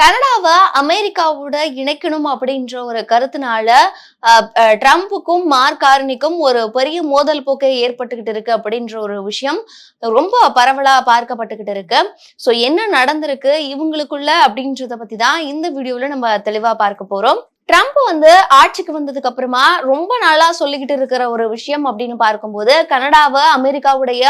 கனடாவை அமெரிக்காவோட இணைக்கணும் அப்படின்ற ஒரு கருத்துனால ட்ரம்ப்புக்கும் மார்க் கார்னிக்கும் ஒரு பெரிய மோதல் போக்கை ஏற்பட்டுக்கிட்டு இருக்கு அப்படின்ற ஒரு விஷயம் ரொம்ப பரவலா பார்க்கப்பட்டுக்கிட்டு இருக்கு. ஸோ என்ன நடந்திருக்கு இவங்களுக்குள்ள அப்படின்றத பத்தி தான் இந்த வீடியோல நம்ம தெளிவா பார்க்க போறோம். ட்ரம்ப் வந்து ஆட்சிக்கு வந்ததுக்கு அப்புறமா ரொம்ப நாளா சொல்லிக்கிட்டு இருக்கிற ஒரு விஷயம் அப்படின்னு பார்க்கும்போது கனடாவை அமெரிக்காவுடைய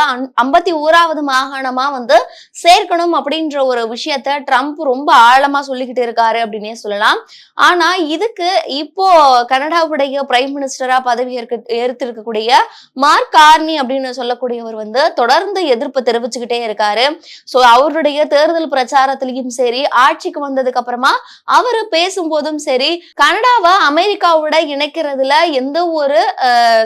ஐம்பத்தி ஓராவது மாகாணமா வந்து சேர்க்கணும் அப்படின்ற ஒரு விஷயத்த ட்ரம்ப் ரொம்ப ஆழமா சொல்லிக்கிட்டு இருக்காரு அப்படின்னே சொல்லலாம். ஆனா இதுக்கு இப்போ கனடாவுடைய பிரைம் மினிஸ்டரா பதவி ஏற்க ஏற்றிருக்கக்கூடிய மார்க் கார்னி அப்படின்னு சொல்லக்கூடியவர் வந்து தொடர்ந்து எதிர்ப்பு தெரிவிச்சுக்கிட்டே இருக்காரு. ஸோ அவருடைய தேர்தல் பிரச்சாரத்திலையும் சரி ஆட்சிக்கு வந்ததுக்கு அப்புறமா அவரு பேசும்போதும் சரி கனடாவை அமெரிக்காவோட இணைக்கிறதுல எந்த ஒரு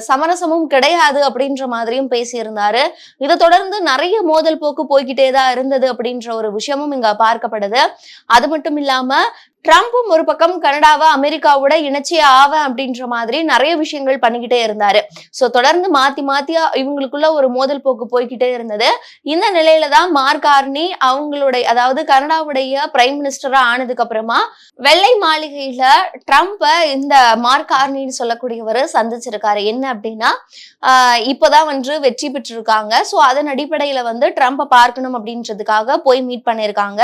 சமரசமும் கிடையாது அப்படின்ற மாதிரியும் பேசியிருந்தாரு. இதை தொடர்ந்து நிறைய மோதல் போக்கு போய்கிட்டே தான் இருந்தது அப்படின்ற ஒரு விஷயமும் இங்க பார்க்கப்படுது அது மட்டும் இல்லாம ட்ரம்ப்பும் ஒரு பக்கம் கனடாவை அமெரிக்காவோட இணைச்சியே ஆவ அப்படின்ற மாதிரி நிறைய விஷயங்கள் பண்ணிக்கிட்டே இருந்தாரு. ஸோ தொடர்ந்து மாத்தி மாத்தி இவங்களுக்குள்ள ஒரு மோதல் போக்கு போய்கிட்டே இருந்தது. இந்த நிலையில தான் மார்க் ஆர்னி அவங்களுடைய அதாவது கனடாவுடைய பிரைம் மினிஸ்டரா ஆனதுக்கு அப்புறமா வெள்ளை மாளிகையில ட்ரம்ப்பை இந்த மார்க் ஆர்னின்னு சொல்லக்கூடியவர் சந்திச்சிருக்காரு. என்ன அப்படின்னா இப்போதான் வந்து வெற்றி பெற்றிருக்காங்க. ஸோ அதன் அடிப்படையில வந்து ட்ரம்ப்பை பார்க்கணும் அப்படின்றதுக்காக போய் மீட் பண்ணியிருக்காங்க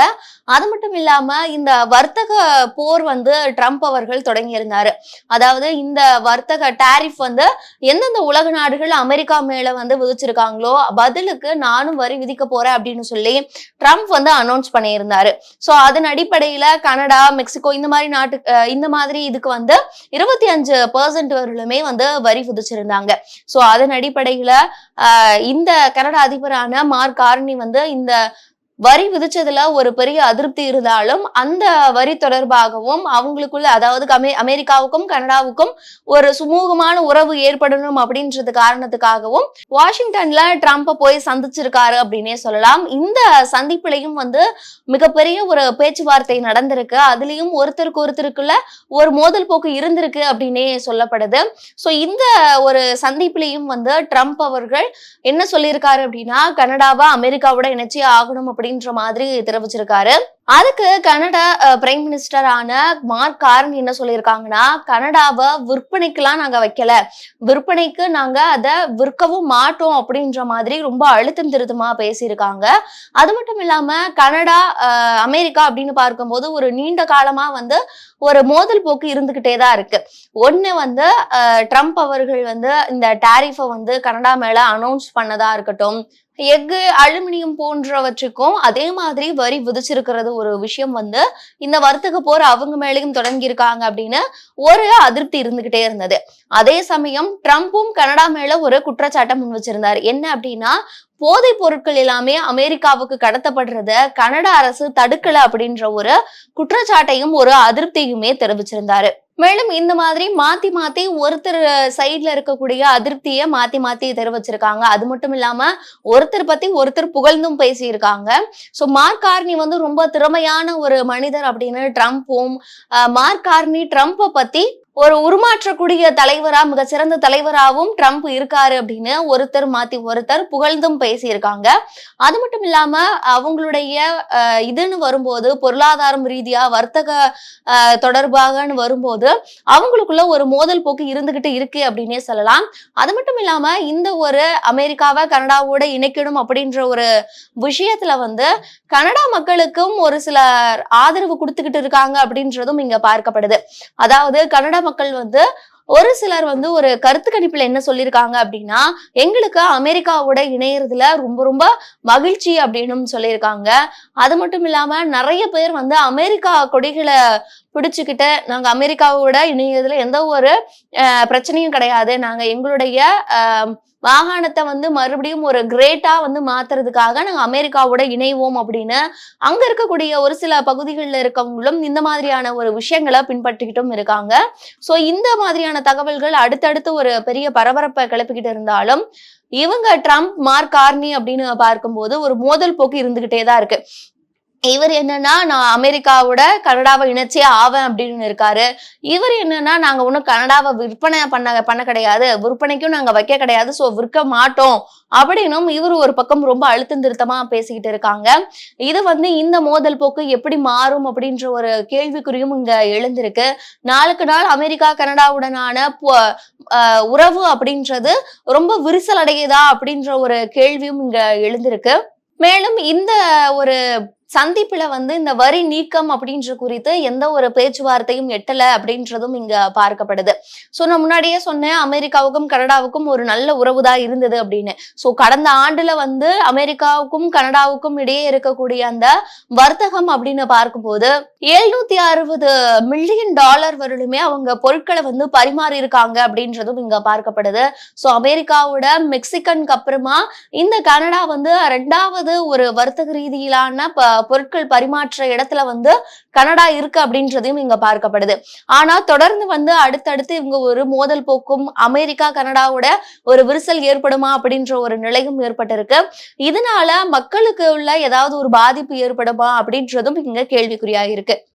அது மட்டும் இல்லாம இந்த வர்த்தக போர் வந்து ட்ரம்ப் அவர்கள் தொடங்கியிருந்தாரு. அதாவது இந்த வர்த்தக டாரிஃப் வந்து எந்தெந்த உலக நாடுகள் அமெரிக்கா மேல வந்து விதிச்சிருக்காங்களோ பதிலுக்கு நானும் வரி விதிக்க போறேன் அப்படின்னு சொல்லி ட்ரம்ப் வந்து அனௌன்ஸ் பண்ணியிருந்தாரு. ஸோ அதன் அடிப்படையில கனடா மெக்சிகோ இந்த மாதிரி நாட்டு இந்த மாதிரி இதுக்கு வந்து இருபத்தி அஞ்சு பர்சன்ட் வரலுமே வந்து வரி விதிச்சிருந்தாங்க. ஸோ அதன் அடிப்படையில இந்த கனடா அதிபரான மார்க் கார்னி வந்து இந்த வரி விதிச்சதுல ஒரு பெரிய அதிருப்தி இருந்தாலும் அந்த வரி தொடர்பாகவும் அவங்களுக்குள்ள அதாவது அமெ அமெரிக்காவுக்கும் கனடாவுக்கும் ஒரு சுமூகமான உறவு ஏற்படணும் அப்படின்றது காரணத்துக்காகவும் வாஷிங்டன்ல ட்ரம்ப்பை போய் சந்திச்சிருக்காரு அப்படின்னே சொல்லலாம். இந்த சந்திப்புலையும் வந்து மிகப்பெரிய ஒரு பேச்சுவார்த்தை நடந்திருக்கு. அதுலயும் ஒருத்தருக்கு ஒருத்தருக்குள்ள ஒரு மோதல் போக்கு இருந்திருக்கு அப்படின்னே சொல்லப்படுது. ஸோ இந்த ஒரு சந்திப்புலையும் வந்து ட்ரம்ப் அவர்கள் என்ன சொல்லியிருக்காரு அப்படின்னா கனடாவை அமெரிக்காவோட இணைச்சி ஆகணும் அப்படின்னு அப்படின்ற மாதிரி தெரிவிச்சிருக்காரு. அதுக்கு கனடா பிரைம் மினிஸ்டரான மார்க் காரன் என்ன சொல்லியிருக்காங்கன்னா கனடாவை விற்பனைக்கெல்லாம் நாங்க வைக்கல. விற்பனைக்கு நாங்க அதை விற்கவும் மாட்டோம் அப்படின்ற மாதிரி ரொம்ப அழுத்தம் திருத்தமா பேசியிருக்காங்க. அது மட்டும் இல்லாம கனடா அமெரிக்கா அப்படின்னு பார்க்கும்போது ஒரு நீண்ட காலமா வந்து ஒரு மோதல் போக்கு இருந்துகிட்டே தான் இருக்கு. ஒன்று வந்து ட்ரம்ப் அவர்கள் வந்து இந்த டாரிஃபை வந்து கனடா மேல அனௌன்ஸ் பண்ணதா இருக்கட்டும் எஃகு அலுமினியம் போன்றவற்றுக்கும் அதே மாதிரி வரி விதிச்சிருக்கிறது ஒரு விஷயம் வந்து இந்த வர்த்தக போர் அவங்க மேலேயும் தொடங்கியிருக்காங்க அப்படின்னு ஒரு அதிருப்தி இருந்துகிட்டே இருந்தது. அதே சமயம் ட்ரம்ப்பும் கனடா மேல ஒரு குற்றச்சாட்டை முன் வச்சிருந்தார். என்ன அப்படின்னா போதைப் பொருட்கள் எல்லாமே அமெரிக்காவுக்கு கடத்தப்படுறத கனடா அரசு தடுக்கல அப்படின்ற ஒரு குற்றச்சாட்டையும் ஒரு அதிருப்தியுமே தெரிவிச்சிருந்தாரு. மேலும் இந்த மாதிரி மாத்தி மாத்தி ஒருத்தர் சைட்ல இருக்கக்கூடிய அதிருப்தியை மாத்தி மாத்தி தெரிவிச்சிருக்காங்க. அது மட்டும் இல்லாம ஒருத்தர் பத்தி ஒருத்தர் புகழ்ந்தும் பேசியிருக்காங்க. ஸோ மார்க் கார்னி வந்து ரொம்ப திறமையான ஒரு மனிதர் அப்படின்னு ட்ரம்ப்பும் மார்க் கார்னி ட்ரம்ப்பை பத்தி ஒரு உருமாற்றக்கூடிய தலைவரா மிக சிறந்த தலைவராகவும் ட்ரம்ப் இருக்காரு அப்படின்னு ஒருத்தர் மாத்தி ஒருத்தர் புகழ்ந்தும் பேசியிருக்காங்க. அது மட்டும் இல்லாம அவங்களுடைய இதுன்னு வரும்போது பொருளாதாரம் ரீதியா வர்த்தக தொடர்பாகன்னு வரும்போது அவங்களுக்குள்ள ஒரு மோதல் போக்கு இருந்துகிட்டு இருக்கு அப்படின்னே சொல்லலாம். அது மட்டும் இல்லாம இந்த ஒரு அமெரிக்காவை கனடாவோட இணைக்கணும் அப்படின்ற ஒரு விஷயத்துல வந்து கனடா மக்களுக்கும் ஒரு சில ஆதரவு கொடுத்துக்கிட்டு இருக்காங்க அப்படின்றதும் இங்க பார்க்கப்படுது. அதாவது கனடா மக்கள் வந்து ஒரு சிலர் வந்து ஒரு கருத்து கணிப்புல என்ன சொல்லியிருக்காங்க அப்படின்னா எங்களுக்கு அமெரிக்காவோட இணையறதுல ரொம்ப ரொம்ப மகிழ்ச்சி அப்படின்னு சொல்லியிருக்காங்க. அது மட்டும் இல்லாம நிறைய பேர் வந்து அமெரிக்கா கொடிகளை பிடிச்சுக்கிட்டு நாங்க அமெரிக்காவோட இணையதுல எந்த ஒரு பிரச்சனையும் கிடையாது. நாங்க எங்களுடைய மாகாணத்தை வந்து மறுபடியும் ஒரு கிரேட்டா வந்து மாத்துறதுக்காக நாங்க அமெரிக்காவோட இணைவோம் அப்படின்னு அங்க இருக்கக்கூடிய ஒரு சில பகுதிகளில் இருக்கவங்களும் இந்த மாதிரியான ஒரு விஷயங்களை பின்பற்றிக்கிட்டும் இருக்காங்க. ஸோ இந்த மாதிரியான தகவல்கள் அடுத்தடுத்து ஒரு பெரிய பரபரப்பை கிளப்பிக்கிட்டு இருந்தாலும் இவங்க ட்ரம்ப் மார்க் கார்னி அப்படின்னு பார்க்கும்போது ஒரு மோதல் போக்கு இருந்துகிட்டே தான் இருக்கு. இவர் என்னன்னா நான் அமெரிக்காவோட கனடாவை இணைச்சே ஆவேன் அப்படின்னு இருக்காரு. இவர் என்னன்னா நாங்க ஒன்றும் கனடாவை விற்பனை பண்ண பண்ண கிடையாது. விற்பனைக்கும் நாங்க வைக்க கிடையாது. ஸோ விற்க மாட்டோம் அப்படின்னும் இவர் ஒரு பக்கம் ரொம்ப அழுத்தம் திருத்தமா பேசிக்கிட்டு இருக்காங்க. இது வந்து இந்த மோதல் போக்கு எப்படி மாறும் அப்படின்ற ஒரு கேள்விக்குறியும் இங்க எழுந்திருக்கு. நாளுக்கு நாள் அமெரிக்கா கனடாவுடனான பு- உறவு அப்படின்றது ரொம்ப விரிசல் அடையுதா அப்படின்ற ஒரு கேள்வியும் இங்க எழுந்திருக்கு. மேலும் இந்த ஒரு சந்திப்புல வந்து இந்த வரி நீக்கம் அப்படின்ற குறித்து எந்த ஒரு பேச்சுவார்த்தையும் எட்டல அப்படின்றதும் இங்க பார்க்கப்படுது. சோ நான் முன்னாடியே சொன்னேன் அமெரிக்காவுக்கும் கனடாவுக்கும் ஒரு நல்ல உறவு தான் இருந்தது அப்படின்னு. சோ கடந்த ஆண்டுல வந்து அமெரிக்காவுக்கும் கனடாவுக்கும் இடையே இருக்கக்கூடிய அந்த வர்த்தகம் அப்படின்னு பார்க்கும்போது எழுநூத்தி அறுபது மில்லியன் டாலர் வரலுமே அவங்க பொருட்களை வந்து பரிமாறி இருக்காங்க அப்படின்றதும் இங்க பார்க்கப்படுது. சோ அமெரிக்காவோட மெக்சிகனுக்கு அப்புறமா இந்த கனடா வந்து ரெண்டாவது ஒரு வர்த்தக ரீதியிலான ப- பொருட்கள் பரிமாற்ற இடத்துல வந்து கனடா இருக்கு அப்படின்றதையும் இங்க பார்க்கப்படுது. ஆனா தொடர்ந்து வந்து அடுத்தடுத்து இவங்க ஒரு மோதல் போக்கும் அமெரிக்கா கனடாவோட ஒரு விரிசல் ஏற்படுமா அப்படின்ற ஒரு நிலையும் ஏற்பட்டிருக்கு. இதனால மக்களுக்கு உள்ள ஏதாவது ஒரு பாதிப்பு ஏற்படுமா அப்படின்றதும் இங்க கேள்விக்குறியாக இருக்கு